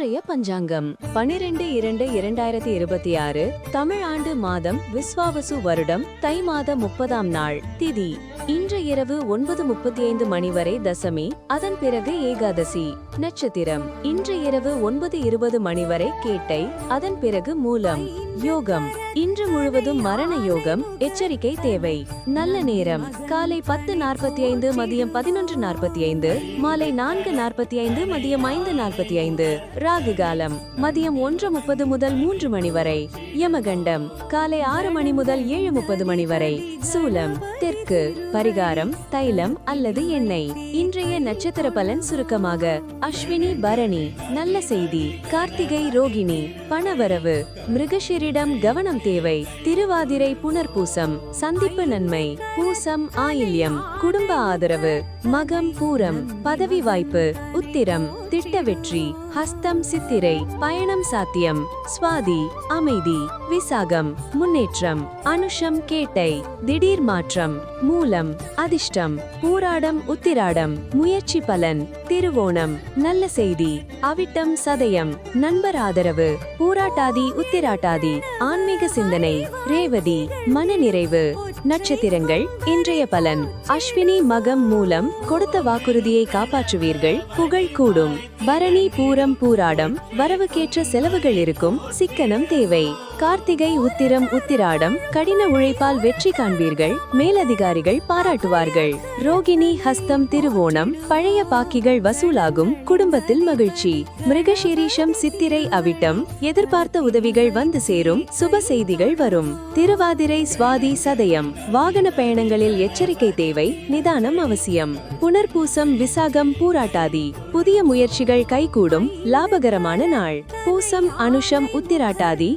இன்றைய பஞ்சாங்கம். பனிரெண்டு இரண்டு இரண்டாயிரத்தி இருபத்தி ஆறு தமிழ் ஆண்டு மாதம் விஸ்வாவசு வருடம் தை மாத முப்பதாம் நாள் திதி. இன்று இரவு ஒன்பது முப்பத்தி ஐந்து மணி வரை தசமி அதன் பிறகு ஏகாதசி நட்சத்திரம். இன்று இரவு ஒன்பது இருபது மணி வரை கேட்டை அதன் பிறகு மூலம். யோகம். இன்று முழுவதும் மரண யோகம் எச்சரிக்கை தேவை. நல்ல நேரம். காலை பத்து நாற்பத்தி ஐந்து மதியம் பதினொன்று நாற்பத்தி ஐந்து மாலை நான்கு நாற்பத்தி ஐந்து மதியம் ஐந்து நாற்பத்தி ஐந்து ராகு காலம். மதியம் ஒன்று முப்பது முதல் மூன்று மணி வரை. யமகண்டம். காலை ஆறு மணி முதல் ஏழு முப்பது மணி வரை. சூலம். தெற்கு. பரிகாரம் தைலம் அல்லது எண்ணெய். இன்றைய நட்சத்திர பலன் சுருக்கமாக அஸ்வினி பரணி. நல்ல செய்தி. கார்த்திகை ரோகிணி. பணவரவு. மிருகஷிரி உங்களிடம் கவனம் தேவை. திருவாதிரை புனர்பூசம். சந்திப்பு நன்மை. பூசம் ஆயில்யம். குடும்ப ஆதரவு. மகம் பூரம். பதவி வாய்ப்பு. சித்திரம் திட்ட வெற்றி ஹஸ்தம் சித்திரை பயணம் சாத்தியம் சுவாதி அமைதி விசாகம் முன்னேற்றம் அனுஷம் கேட்டை திடீர் மாற்றம் மூலம் அதிர்ஷ்டம் பூராடம் உத்திராடம் முயற்சி பலன் திருவோணம் நல்ல செய்தி அவிட்டம் சதயம் நண்பர் ஆதரவு பூராட்டாதி உத்திராட்டாதி ஆன்மீக சிந்தனை ரேவதி மனநிறைவு நட்சத்திரங்கள் இன்றைய பலன். அஸ்வினி மகம் மூலம் கொடுத்த வாக்குறுதியை காப்பாற்றுவீர்கள். புகழ் கூடும். பரணி பூரம் பூராடம். வரவுக்கேற்ற செலவுகள் இருக்கும். சிக்கனம் தேவை. கார்த்திகை உத்திரம் உத்திராடம் கடின உழைப்பால் வெற்றி காண்பீர்கள் மேலதிகாரிகள் பாராட்டுவார்கள். ரோகிணி ஹஸ்தம் திருவோணம் பழைய பாக்கிகள் வசூலாகும் குடும்பத்தில் மகிழ்ச்சி. மிருகசீரீஷம் சித்திரை அவிட்டம் எதிர்பார்த்த உதவிகள் வந்து சேரும் சுப செய்திகள் வரும். திருவாதிரை சுவாதி சதயம் வாகன பயணங்களில் எச்சரிக்கை தேவை நிதானம் அவசியம். புனர்பூசம் விசாகம் பூராட்டாதி புதிய முயற்சிகள் கைகூடும் லாபகரமான நாள். பூசம் அனுஷம் உத்திராட்டாதி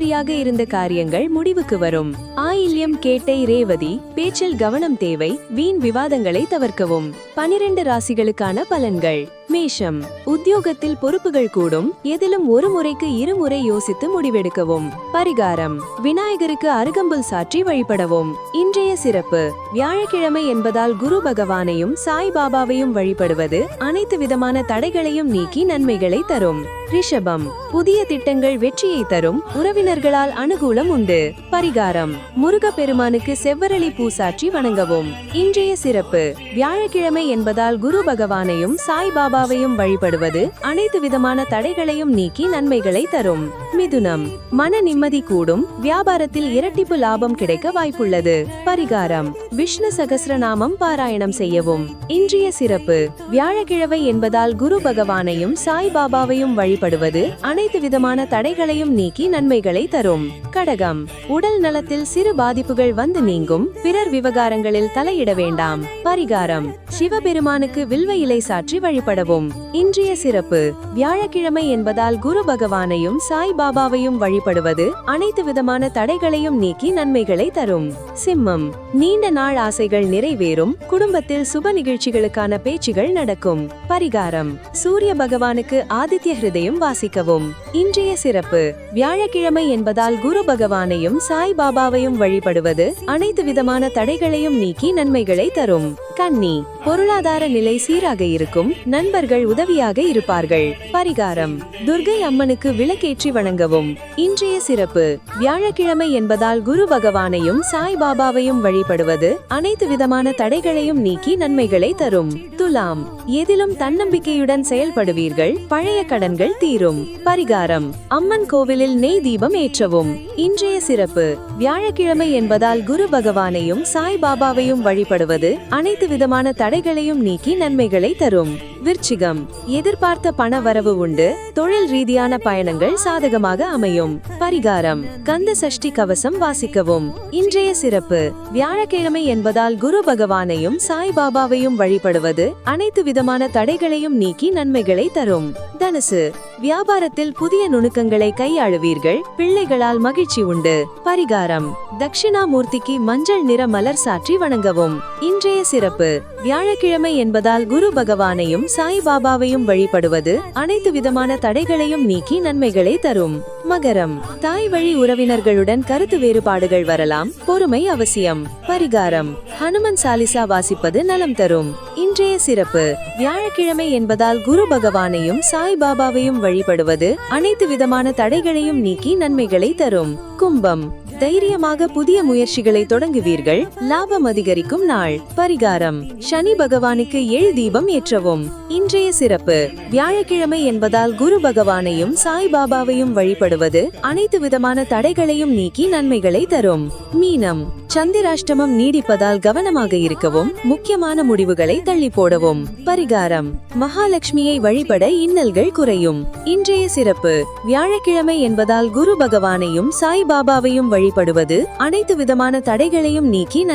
இழுபறியாக இருந்த காரியங்கள் முடிவுக்கு வரும். ஆயில்யம் கேட்டை ரேவதி பேச்சில் கவனம் தேவை வீண் விவாதங்களை தவிர்க்கவும். பனிரெண்டு ராசிகளுக்கான பலன்கள். மேஷம் உத்தியோகத்தில் பொறுப்புகள் கூடும். எதிலும் ஒரு முறைக்கு இருமுறை யோசித்து முடிவெடுக்கவும். பரிகாரம் விநாயகருக்கு அருகம்புல் சாற்றி வழிபடவும். இன்றைய சிறப்பு வியாழக்கிழமை என்பதால் குரு பகவானையும் சாய் பாபாவையும் வழிபடுவது அனைத்து விதமான தடைகளையும் நீக்கி நன்மைகளை தரும். ரிஷபம் புதிய திட்டங்கள் வெற்றியை தரும். உறவினர்களால் அனுகூலம் உண்டு. பரிகாரம் முருக பெருமானுக்கு செவ்வரளி பூசாற்றி வணங்கவும். இன்றைய சிறப்பு வியாழக்கிழமை என்பதால் குரு பகவானையும் சாய் பாபாவையும் வழிபடுவது அனைத்து விதமான தடைகளையும் நீக்கி நன்மைகளை தரும். மிதுனம். மன நிம்மதி கூடும். வியாபாரத்தில் இரட்டிப்பு லாபம் கிடைக்க வாய்ப்புள்ளது. பரிகாரம். விஷ்ணு சகசிரநாமம் பாராயணம் செய்யவும். இன்றைய சிறப்பு. வியாழக்கிழமை என்பதால் குரு பகவானையும் சாய் பாபாவையும் வழிபடுவது அனைத்து விதமான தடைகளையும் நீக்கி நன்மைகளை தரும். கடகம். உடல் நலத்தில் சிறு பாதிப்புகள் வந்து நீங்கும். பிறர் விவகாரங்களில் தலையிட வேண்டாம். பரிகாரம். சிவபெருமானுக்கு வில்வ இலை சாற்றி வழிபடவும். இன்றைய சிறப்பு வியாழக்கிழமை என்பதால் குரு பகவானையும் சாய் பாபாவையும் வழிபடுவது அனைத்து விதமான தடைகளையும் நீக்கி நன்மைகளை தரும். சிம்மம் நீண்ட நாள் ஆசைகள் நிறைவேறும் குடும்பத்தில் சுப நிகழ்ச்சிகளுக்கான பேச்சுகள் நடக்கும். பரிகாரம் சூரிய பகவானுக்கு ஆதித்ய ஹிருதயம் வாசிக்கவும். இன்றைய சிறப்பு வியாழக்கிழமை என்பதால் குரு பகவானையும் சாய் பாபாவையும் வழிபடுவது அனைத்து விதமான தடைகளையும் நீக்கி நன்மைகளை தரும். கன்னி பொருளாதார நிலை சீராக இருக்கும் நண்பர்கள் உதவியாக இருப்பார்கள். பரிகாரம் துர்கை அம்மனுக்கு விளக்கேற்றி வணங்கவும். இன்றைய சிறப்பு வியாழக்கிழமை என்பதால் குரு பகவானையும் சாய் பாபாவையும் வழிபடுவது அனைத்து விதமான தடைகளையும் நீக்கி நன்மைகளை தரும். துலாம் எதிலும் தன்னம்பிக்கையுடன் செயல்படுவீர்கள் பழைய கடன்கள் தீரும். பரிகாரம் அம்மன் கோவிலில் நெய் தீபம் ஏற்றவும். இன்றைய சிறப்பு வியாழக்கிழமை என்பதால் குரு பகவானையும் சாய் பாபாவையும் வழிபடுவது அனைத்து விதமான தடைகளையும் நீக்கி நன்மைகளை தரும். விருச்சிகம். எதிர்பார்த்த பண வரவு உண்டு. தொழில் ரீதியான பயணங்கள் சாதகமாக அமையும். பரிகாரம். கந்த சஷ்டி கவசம் வாசிக்கவும். இன்றைய சிறப்பு. வியாழக்கிழமை என்பதால் குரு பகவானையும் சாய்பாபாவையும் வழிபடுவது அனைத்து விதமான தடைகளையும் நீக்கி நன்மைகளை தரும். தனுசு. வியாபாரத்தில் புதிய நுணுக்கங்களை கையாளுவீர்கள். பிள்ளைகளால் மகிழ்ச்சி உண்டு. பரிகாரம். தட்சிணாமூர்த்திக்கு மஞ்சள் நிற மலர் சாற்றி வணங்கவும். இன்றைய சிறப்பு. சிறப்பு. வியாழக்கிழமை என்பதால் குரு பகவானையும் சாய் பாபாவையும் வழிபடுவது அனைத்து விதமான தடைகளையும் நீக்கி நன்மைகளை தரும். மகரம். தாய் வழி உறவினர்களுடன் கருத்து வேறுபாடுகள் வரலாம். பொறுமை அவசியம். பரிகாரம். ஹனுமன் சாலிசா வாசிப்பது நலம் தரும். இன்றைய சிறப்பு. வியாழக்கிழமை என்பதால் குரு பகவானையும் சாய் பாபாவையும் வழிபடுவது அனைத்து விதமான தடைகளையும் நீக்கி நன்மைகளை தரும். கும்பம். தைரியமாக புதிய முயற்சிகளை தொடங்குவீர்கள். லாபம் அதிகரிக்கும் நாள். பரிகாரம். சனி பகவானுக்கு ஏழு தீபம் ஏற்றவும். இன்றைய சிறப்பு. வியாழக்கிழமை என்பதால் குரு பகவானையும் சாய் பாபாவையும் வழிபடுவது அனைத்து விதமான தடைகளையும் நீக்கி நன்மைகளை தரும். மீனம். சந்திராஷ்டமம் நீடிப்பதால் கவனமாக இருக்கவும் முக்கியமான முடிவுகளை தள்ளி போடவும். பரிகாரம். மகாலட்சுமியை வழிபட இன்னல்கள் குறையும். இன்றைய சிறப்பு. வியாழக்கிழமை என்பதால் குரு பகவானையும் சாய் பாபாவையும் வழிபடுவது அனைத்து விதமான தடைகளையும் நீக்கி